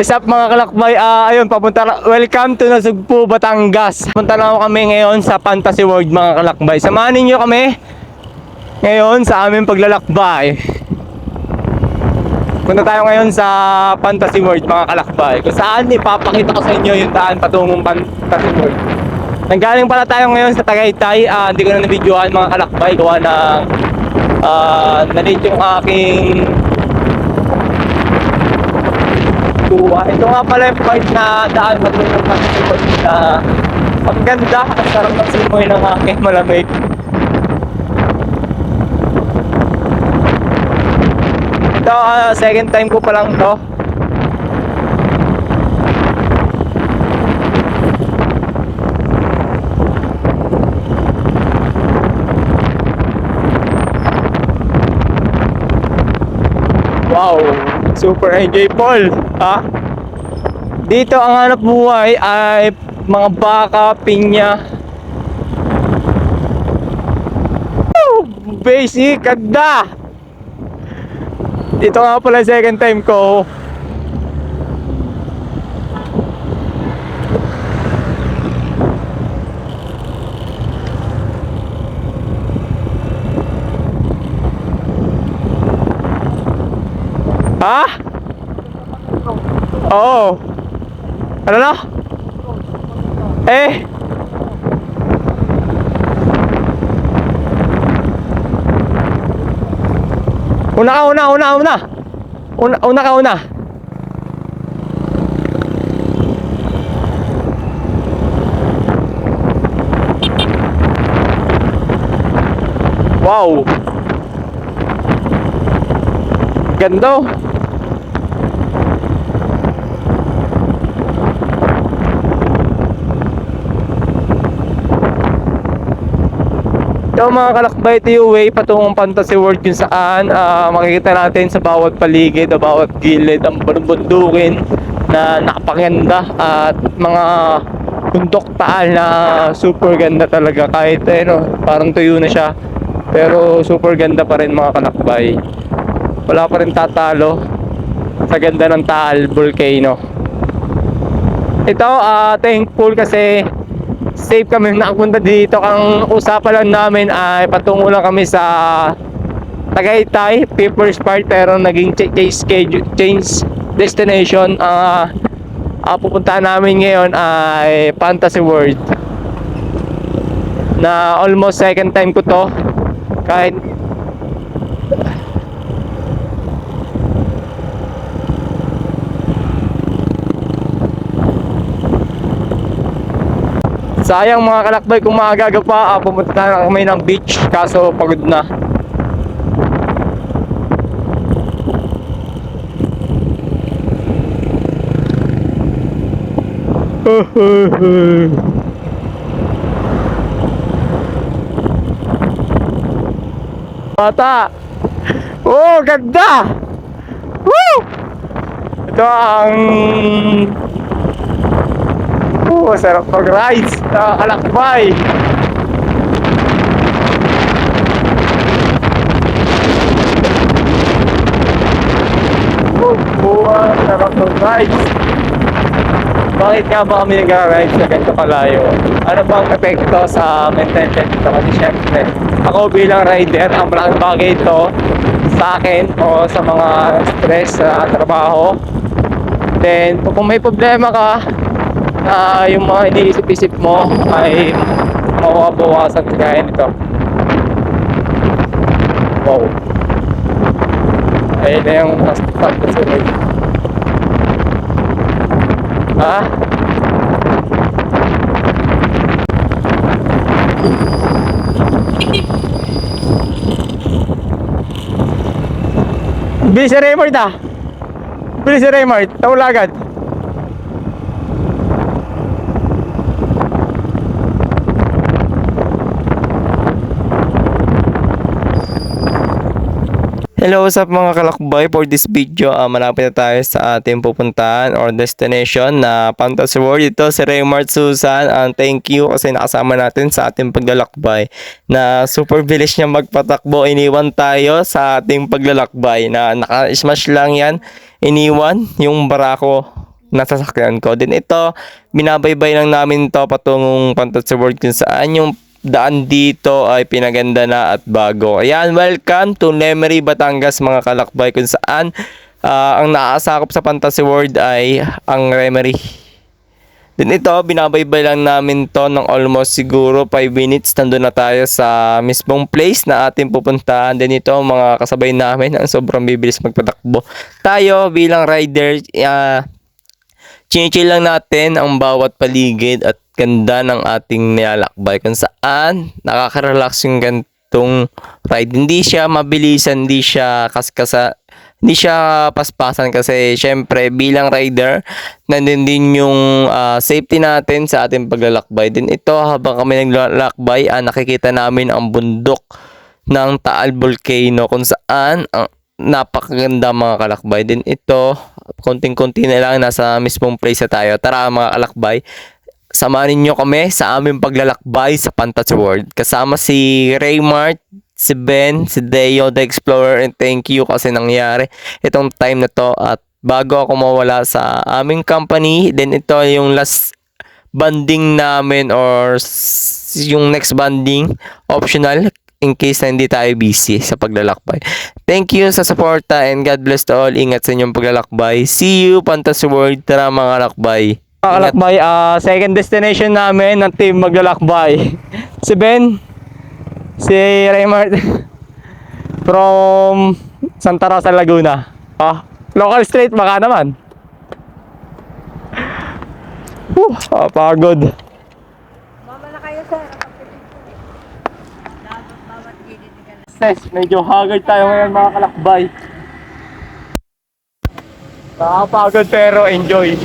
What's up mga kalakbay? Ah, ayun, papunta Welcome to Nasugpu, Batangas. Punta na kami ngayon sa Fantasy World mga kalakbay. Samahan ninyo kami ngayon sa aming paglalakbay. Punta tayo ngayon sa Fantasy World mga kalakbay. Kung saan ipapakita ko sa inyo yung daan patungong Fantasy World. Nanggaling pala tayo ngayon sa Tagaytay. Ah, hindi ko na nabidyohan mga kalakbay. Gawa na ah, nalit yung aking tuwa. Ito nga pala yung point na daan patungong Fantasy World na ang ganda. Ang sarap ng simoy ng aking malamig. Ito, ah, second time ko pa lang to. Wow, super enjoy Ha? Dito ang hanap buhay ay mga baka, pinya. Woo! Basic, ganda! Dito nga pala second time ko. Ha? Oo. Ano na? Eh. Una ka, una, una, una. Una, una ka, una. Wow. Ganda. Ito mga kalakbay, way patungong Fantasy World kung saan ah, makikita natin sa bawat paligid o bawat gilid ang bundukin na nakapaganda at mga bundok taal na super ganda talaga. Kahit eh, no, parang tuyo na siya pero super ganda pa rin mga kalakbay. Wala pa rin tatalo sa ganda ng Taal Volcano. Ito ah, thankful kasi safe kami nakapunta dito. Ang usapan lang namin ay patungo lang kami sa Tagaytay, People's Park pero naging ch- change schedule, change destination. Ah ah, pupuntahan namin ngayon ay Fantasy World. Na almost second time ko to. Kahit Sayang mga kalakbay kung maagaga pa, ah, pumunta na kami ng beach kaso pagod na. Bata! Oh, ganda! Woo! Ito ang Oo, sarap mag-rides. Nakakalakbay. Oo, sarap mag-rides. Bakit nga ba kami nag-ride sa ganito kalayo? Ano bang epekto sa mental health ito? Kasi syempre, ako bilang rider, ang malaking bagay ito sa akin o sa mga stress sa trabaho. Then, kung may problema ka, na yung mga iniisip-isip mo ay mawabawasan kagaya nito. Wow. Ayun na yung hashtag na sunod. Ha? Bilis si Raymond ah! Bilis si Raymond! Tawala Hello, what's up mga kalakbay? For this video, ah, malapit na tayo sa ating pupuntahan or destination na Fantasy World. Ito si Raymart Susan. And thank you kasi nakasama natin sa ating paglalakbay na super bilis niya magpatakbo. Iniwan tayo sa ating paglalakbay na naka-smash lang yan. Iniwan yung barako nasasakyan ko. Then ito, binabaybay lang namin to patungong Fantasy World kung saan yung daan dito ay pinaganda na at bago. Ayan, welcome to Lemery, Batangas mga kalakbay kung saan ah, ang naasakop sa Fantasy World ay ang Remery. Then ito, binabaybay lang namin to ng almost siguro 5 minutes. Nandun na tayo sa mismong place na ating pupuntahan. Then ito, mga kasabay namin ang sobrang bibilis magpatakbo. Tayo bilang rider, uh, chinichill lang natin ang bawat paligid at ganda ng ating nilalakbay kung saan nakaka-relax yung gantong ride. Hindi siya mabilisan, hindi siya kaskasa, hindi siya paspasan kasi syempre bilang rider nandun din yung ah, safety natin sa ating paglalakbay. Din ito habang kami naglalakbay ah, nakikita namin ang bundok ng Taal Volcano kung saan ang napakaganda mga kalakbay. Din ito konting-konti na lang nasa mismong place na tayo. Tara mga kalakbay. Samahan ninyo kami sa aming paglalakbay sa Fantasy World. Kasama si Raymart, si Ben, si Deo the Explorer and thank you kasi nangyari itong time na to at bago ako mawala sa aming company then ito yung last banding namin or yung next banding optional in case na hindi tayo busy sa paglalakbay. Thank you sa suporta and God bless to all. Ingat sa inyong paglalakbay. See you, Fantasy World. Tara mga lakbay. Mga kalakbay, ah, second destination namin ng team maglalakbay. si Ben, si Raymart from Santa Rosa, Laguna. Ah, local street baka naman. Whew, ah, pagod. Ses, medyo haggard tayo ngayon mga kalakbay. Nakakapagod pero enjoy.